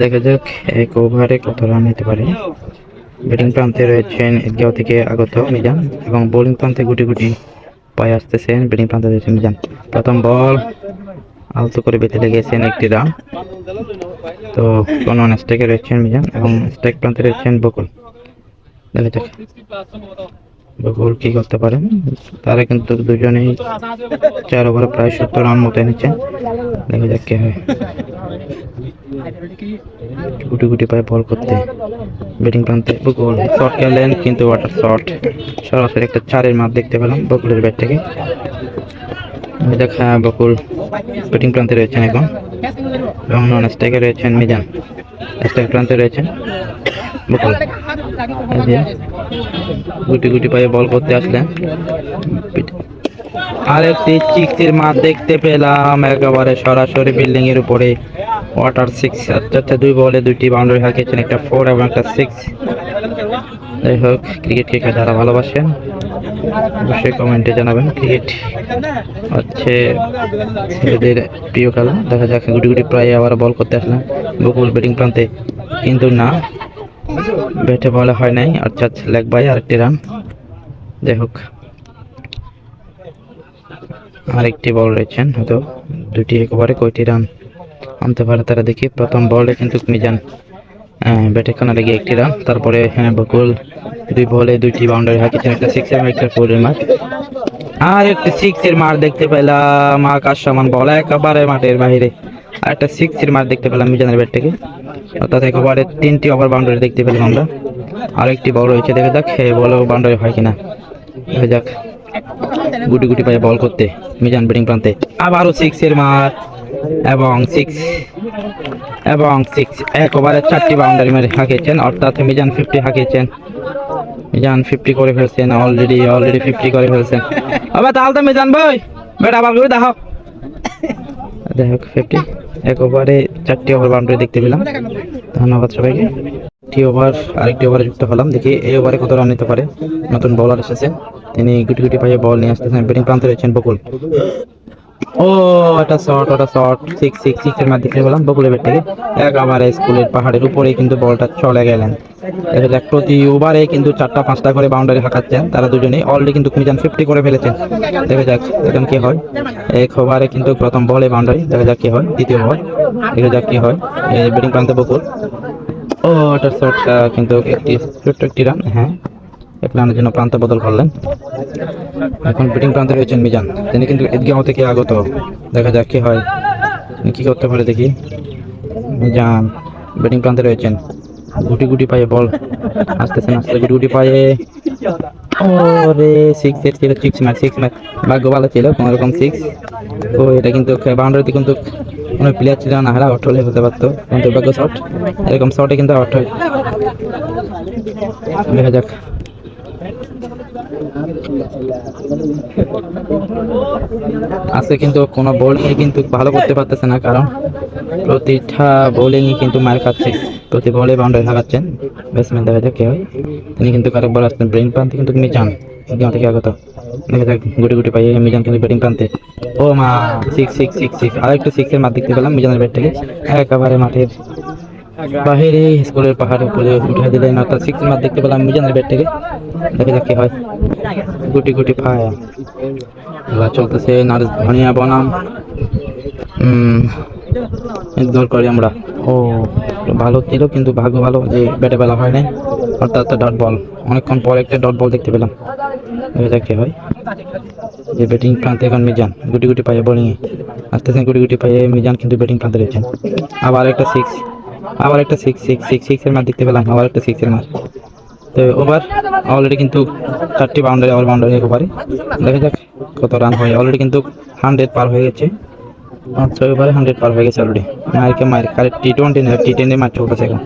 দেখা যাক, এক ওভারে কত রান নিতে পারে। ব্যাটিং প্রান্তে রয়েছেন ঈদগাঁও থেকে আগত মিজান এবং বোলিং প্রান্তে গুটি গুটি পায়ে আসতেছেন ব্যাটিং প্রান্তে রয়েছেন মিজান। প্রথম বল আলতো করে বেঁধে লেগেছেন একটি রান। তো কোন স্ট্রাইকে রয়েছেন মিজান এবং স্ট্রাইক প্রান্তে রয়েছেন বকুল। দেখা যাক। বকুল কি করতে পারেন? তারা কিন্তু দুজনেই চার ওভারে প্রায় সত্তর রান মতো এনেছেন। দেখা যাক কে হয়। গুটি গুটি পায়ে বল করতে। ব্যাটিং প্রান্তে বকুল। শট খেলেন কিন্তু ওয়াটার শট সরাসরি একটা চারের মাঠ দেখতে পেলাম বকুলের ব্যাট থেকে। দেখা বকুল ব্যাটিং প্রান্তে রয়েছেন এখন। এবং নন স্ট্রাইকে রয়েছেন মিজান। স্ট্রাইক প্রান্তে রয়েছেন বকুল। গুটি গুটি পায়ে বল করতে আসলেন। আরেকটি চিকচির মাঠ দেখতে পেলাম, একেবারে সরাসরি বিল্ডিং এর উপরে। ওয়াটার সিক্স অর্থাৎ দুই বলে দুইটি বাউন্ডারি হাঁকিয়েছেন একটা ফোর এবং একটা সিক্স যাই হোক ক্রিকেটকে যারা ভালোবাসেন, অবশ্যই কমেন্টে জানাবেন। ক্রিকেট হচ্ছে ছেলেদের প্রিয় খেলা। দেখা যাক, গুটি গুটি প্রায় আবার বল করতে আসলাম। বকুল ব্যাটিং প্রান্তে কিন্তু না। ব্যাটে বলে হয় নাই, অর্থাৎ লেগ বাই আরেকটি রান যাই হোক, আরেকটি বল রয়েছেন, হয়তো দুটি একেবারে কয়টি রান আনতে পারে তারা দেখি। প্রথম বলে কিন্তু মিজান ব্যাটে খানা লেগে একটি রান। তারপরে হ্যাঁ বকুল, দুই বলে দুইটি বাউন্ডারি হাঁকিয়েছেন একটা সিক্স এবং একটা ফোরের মার। আর একটা সিক্স এর মার দেখতে পেলাম আকাশ সমান বল, একেবারে মাঠের বাইরে। আর একটা সিক্স এর মার দেখতে পেলাম মিজানের ব্যাট থেকে অর্থাৎ একেবারে তিনটি ওভার বাউন্ডারি দেখতে পেলাম আমরা। আরেকটি বল রয়েছে, দেখা যাক হে বলো বাউন্ডারি হয় কিনা। দেখা যাক, গুটি গুটি পায়ে বল করতে, মিজান ব্যাটিং প্রান্তে। আবারও সিক্স এর মার। এবং সিক্স এবং সিক্স এক ওভারে চারটি বাউন্ডারি মেরে হাঁকিয়েছেন, অর্থাৎ মিজান ফিফটি হাঁকিয়েছেন। মিজান ফিফটি করে ফেলছেন অলরেডি অলরেডি ফিফটি করে ফেলছেন। আবার তাহলে তো মিজান ভাই, বেটা আবার করে দেখো যাই ফিফটি এক ওভারে চারটি ওভার বাউন্ডারি দেখতে পেলাম। ধন্যবাদ সবাইকে। একটি ওভার আরেকটি ওভারে যুক্ত হলাম। দেখি এই ওভারে কত রান নিতে পারে। নতুন বলার এসেছেন তিনি গুটি গুটি পায়ে বল নিয়ে আসতেছেন। ব্যাটিং প্রান্তে রয়েছেন বকুল। ও, এটা শর্ট ওটা শর্ট সিক্স সিক্স সিক্স এর মাধ্যমে বললাম বকুলের ব্যাট থেকে একেবারে স্কুলের পাহাড়ের উপরে কিন্তু বলটা চলে গেলেন। দেখা যাক প্রতি ওভারে কিন্তু চারটা, পাঁচটা করে বাউন্ডারি হাঁকাচ্ছেন। তারা দুজনেই অলরেডি কিন্তু মিজান ফিফটি করে ফেলেছেন। দেখা যাক এখন কি হয়। এক ওভারে কিন্তু প্রথম বলে বাউন্ডারি দেখা যাক কি হয়। দ্বিতীয় ওভার, দেখা যাক কি হয়। ব্যাটিং প্রান্তে বকুল। ও ওটার শটটা কিন্তু একটি ছোট্ট একটি রান হ্যাঁ। রানের জন্য প্রান্ত বদল করলেন। এখন ব্যাটিং প্রান্তে রয়েছেন মিজান। তিনি কিন্তু ঈদগাঁও থেকে আগত। দেখা যাক কি হয়। কি করতে পারে দেখি। মিজান ব্যাটিং প্রান্তে রয়েছেন। গুটি গুটি পায়ে বল। আসতেছেন আসতে গুটি গুটি পায়ে। ওরে সিক্স এর ছিল সিক্স ম্যাচ সিক্স ম্যাচ ভাগ্য ভালো ছিল, কোনো রকম সিক্স তো এটা কিন্তু বাউন্ডারিতে কিন্তু কোনো প্লেয়ার ছিল না। হারা আউট হলে হতে পারতো। কিন্তু ভাগ্য শট এরকম শটে কিন্তু আউট হয়। দেখা যাক। আজকে কিন্তু কোনো বোলিং কিন্তু ভালো করতে পারতেছে না, কারণ প্রতিটা বোলিং কিন্তু মার খাচ্ছে। প্রতি বলে বাউন্ডারি হারাচ্ছেন ব্যাটসম্যান দেখা যাক কে তিনি কিন্তু কারও বল আসতেন ব্রেন প্রান্তে, কিন্তু মিজান একদম থেকে আগত। দেখা যাক, গুটি গুটি পাইয়ে মিজান কিন্তু ব্যাটিং প্রান্তে। ও মা সিক্স সিক্স সিক্স সিক্স আর একটু সিক্সের মাঠ দেখতে পেলাম মিজানের ব্যাট থেকে। একেবারে মাঠের বাহিরে, স্কুলের পাহাড়ের উপরে উঠে দিলেন, অর্থাৎ সিক্স মাঠ দেখতে পেলাম মিজানের ব্যাট থেকে। দেখা যাক কি হয়। গুটি গুটি পায় এবার চলতেছে নার্স ধনিয়া বনাম। ইগনোর করি আমরা। ও, ভালো ছিল কিন্তু ভাগ্য ভালো যে ব্যাটে বেলা হয় নাই। অর্থাৎ ডট বল। অনেকক্ষণ পর একটা ডট বল দেখতে পেলাম। দেখা যাক হয়। যে ব্যাটিং প্রান্তে এখন মিজান। গুটি গুটি পায়ে বোলিংয়ে আস্তে আস্তে গুটি গুটি পায়ে মিজান কিন্তু ব্যাটিং প্রান্তে রয়েছেন। আবার একটা সিক্স আবার একটা সিক্স সিক্স সিক্স সিক্সের মার দেখতে পেলাম। আবার একটা সিক্সের মার তো ওভার অলরেডি কিন্তু চারটি বাউন্ডারি আবার বাউন্ডারি ওভারে দেখা যাক কত রান হয়। অলরেডি কিন্তু হান্ড্রেড পার হয়ে গেছে। ছয় ওভারে হান্ড্রেড পার হয়ে গেছে অলরেডি মায়েরকে মায়ের কারে টি টোয়েন্টি না টি টেনে মারছে চলতেছে এখন